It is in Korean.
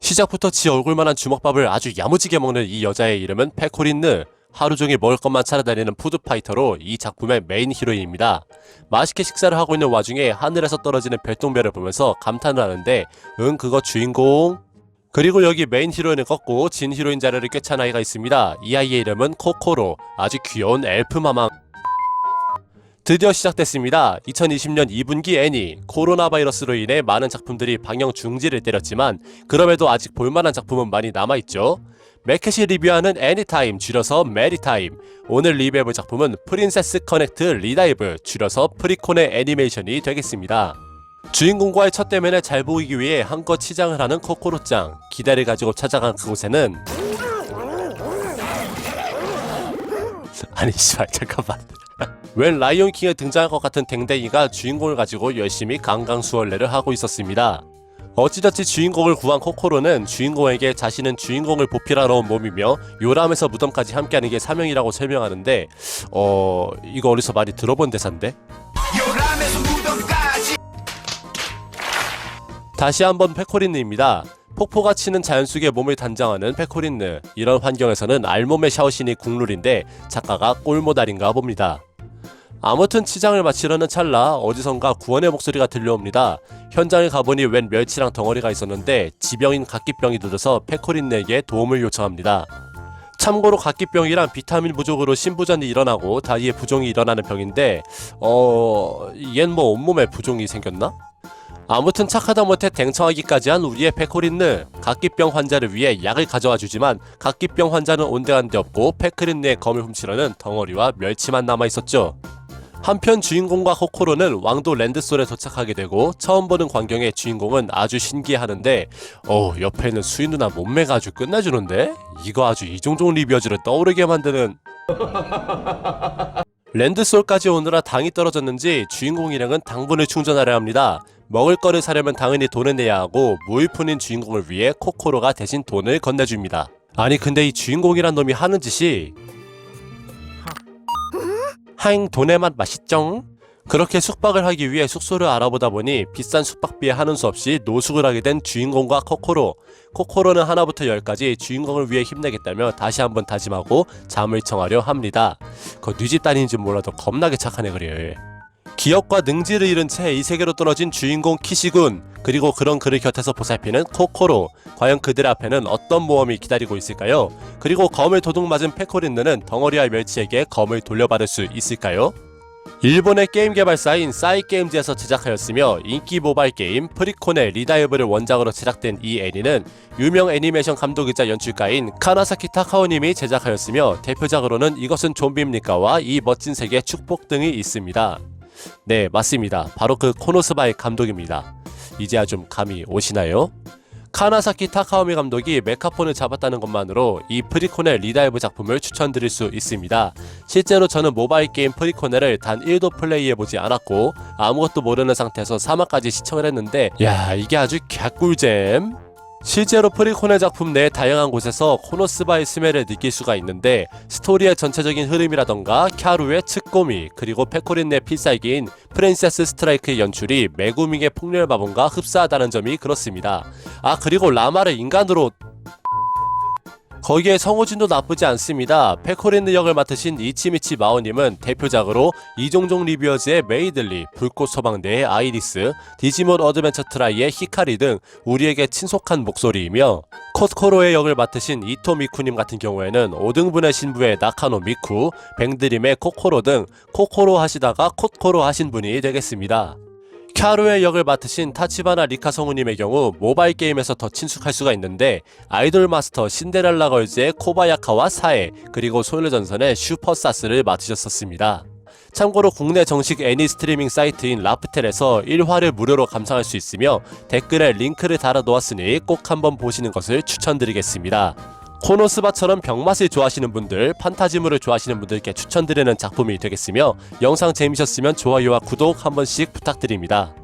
시작부터 지 얼굴만한 주먹밥을 아주 야무지게 먹는 이 여자의 이름은 페코린느. 하루 종일 먹을 것만 찾아다니는 푸드파이터로 이 작품의 메인 히로인입니다. 맛있게 식사를 하고 있는 와중에 하늘에서 떨어지는 별똥별을 보면서 감탄을 하는데 응 그거 주인공? 그리고 여기 메인 히로인을 꺾고 진 히로인 자리를 꿰찬 아이가 있습니다. 이 아이의 이름은 코코로 아주 귀여운 엘프 마망 드디어 시작됐습니다. 2020년 2분기 애니 코로나 바이러스로 인해 많은 작품들이 방영 중지를 때렸지만 그럼에도 아직 볼만한 작품은 많이 남아있죠. 매켓이 리뷰하는 애니타임 줄여서 메리타임 오늘 리뷰해볼 작품은 프린세스 커넥트 리다이브 줄여서 프리콘의 애니메이션이 되겠습니다. 주인공과의 첫 대면을 잘 보이기 위해 한껏 치장을 하는 코코로짱 기대를 가지고 찾아간 그곳에는 아니 씨발 잠깐만 웬 라이온킹에 등장할 것 같은 댕댕이가 주인공을 가지고 열심히 강강수월래를 하고 있었습니다. 어찌저찌 주인공을 구한 코코로는 주인공에게 자신은 주인공을 보필하러 온 몸이며 요람에서 무덤까지 함께하는 게 사명이라고 설명하는데 어 이거 어디서 많이 들어본 대사인데 요람에서 무덤까지 다시 한번 페코린느입니다. 폭포가 치는 자연 속에 몸을 단장하는 페코린느. 이런 환경에서는 알몸의 샤오신이 국룰인데 작가가 꼴모달인가 봅니다. 아무튼 치장을 마치려는 찰나 어디선가 구원의 목소리가 들려옵니다. 현장에 가보니 웬 멸치랑 덩어리가 있었는데 지병인 각기병이 들어서 페코린느에게 도움을 요청합니다. 참고로 각기병이란 비타민 부족으로 신부전이 일어나고 다리에 부종이 일어나는 병인데 어... 얜 뭐 온몸에 부종이 생겼나? 아무튼 착하다 못해 댕청하기까지 한 우리의 페코린느 각기병 환자를 위해 약을 가져와 주지만 각기병 환자는 온데간데 없고 페코린느의 검을 훔치려는 덩어리와 멸치만 남아 있었죠. 한편 주인공과 코코로는 왕도 랜드솔에 도착하게 되고 처음 보는 광경에 주인공은 아주 신기해하는데 어 옆에 있는 수인 누나 몸매가 아주 끝내주는데 이거 아주 이종종 리뷰어즈를 떠오르게 만드는 랜드솔까지 오느라 당이 떨어졌는지 주인공 일행은 당분을 충전하려 합니다. 먹을 거를 사려면 당연히 돈을 내야 하고 무일푼인 주인공을 위해 코코로가 대신 돈을 건네줍니다. 아니 근데 이 주인공이란 놈이 하는 짓이 하잉 돈의 맛 맛있쩡? 그렇게 숙박을 하기 위해 숙소를 알아보다 보니 비싼 숙박비에 하는 수 없이 노숙을 하게 된 주인공과 코코로. 코코로는 하나부터 열까지 주인공을 위해 힘내겠다며 다시 한번 다짐하고 잠을 청하려 합니다. 그 뉘집 딸인지 몰라도 겁나게 착하네 그래. 기억과 능지를 잃은 채 이 세계로 떨어진 주인공 키시군 그리고 그런 그를 곁에서 보살피는 코코로 과연 그들 앞에는 어떤 모험이 기다리고 있을까요? 그리고 검을 도둑 맞은 페코린느는 덩어리와 멸치에게 검을 돌려받을 수 있을까요? 일본의 게임 개발사인 싸이게임즈에서 제작하였으며 인기 모바일 게임 프리콘의 리다이브를 원작으로 제작된 이 애니는 유명 애니메이션 감독이자 연출가인 카나사키 타카오님이 제작하였으며 대표작으로는 이것은 좀비입니까와 이 멋진 세계 축복 등이 있습니다. 네, 맞습니다. 바로 그 코노스바의 감독입니다. 이제야 좀 감이 오시나요? 카나사키 타카오미 감독이 메카폰을 잡았다는 것만으로 이 프리코넬 리다이브 작품을 추천드릴 수 있습니다. 실제로 저는 모바일 게임 프리코넬을 단 1도 플레이해보지 않았고 아무것도 모르는 상태에서 3화까지 시청을 했는데 야 이게 아주 개꿀잼 실제로 프리코넬 작품 내 다양한 곳에서 코노스바의 스멜을 느낄 수가 있는데 스토리의 전체적인 흐름이라던가 캬루의 측고미 그리고 페코린의 필살기인 프린세스 스트라이크의 연출이 메구밍의 폭렬 마법과 흡사하다는 점이 그렇습니다. 아 그리고 라마를 인간으로 거기에 성우진도 나쁘지 않습니다. 페코린느 역을 맡으신 이치미치 마오님은 대표작으로 이종종 리뷰어즈의 메이들리, 불꽃 소방대의 아이리스, 디지몬 어드벤처 트라이의 히카리 등 우리에게 친속한 목소리이며 코코로의 역을 맡으신 이토 미쿠님 같은 경우에는 5등분의 신부의 나카노 미쿠, 뱅드림의 코코로 등 코코로 하시다가 콧코로 하신 분이 되겠습니다. 캬루의 역을 맡으신 타치바나 리카 성우님의 경우 모바일 게임에서 더 친숙할 수가 있는데 아이돌 마스터 신데렐라 걸즈의 코바야카와 사에 그리고 소녀 전선의 슈퍼사스를 맡으셨었습니다. 참고로 국내 정식 애니 스트리밍 사이트인 라프텔에서 1화를 무료로 감상할 수 있으며 댓글에 링크를 달아 놓았으니 꼭 한번 보시는 것을 추천드리겠습니다. 코노스바처럼 병맛을 좋아하시는 분들, 판타지물을 좋아하시는 분들께 추천드리는 작품이 되겠으며 영상 재미셨으면 좋아요와 구독 한 번씩 부탁드립니다.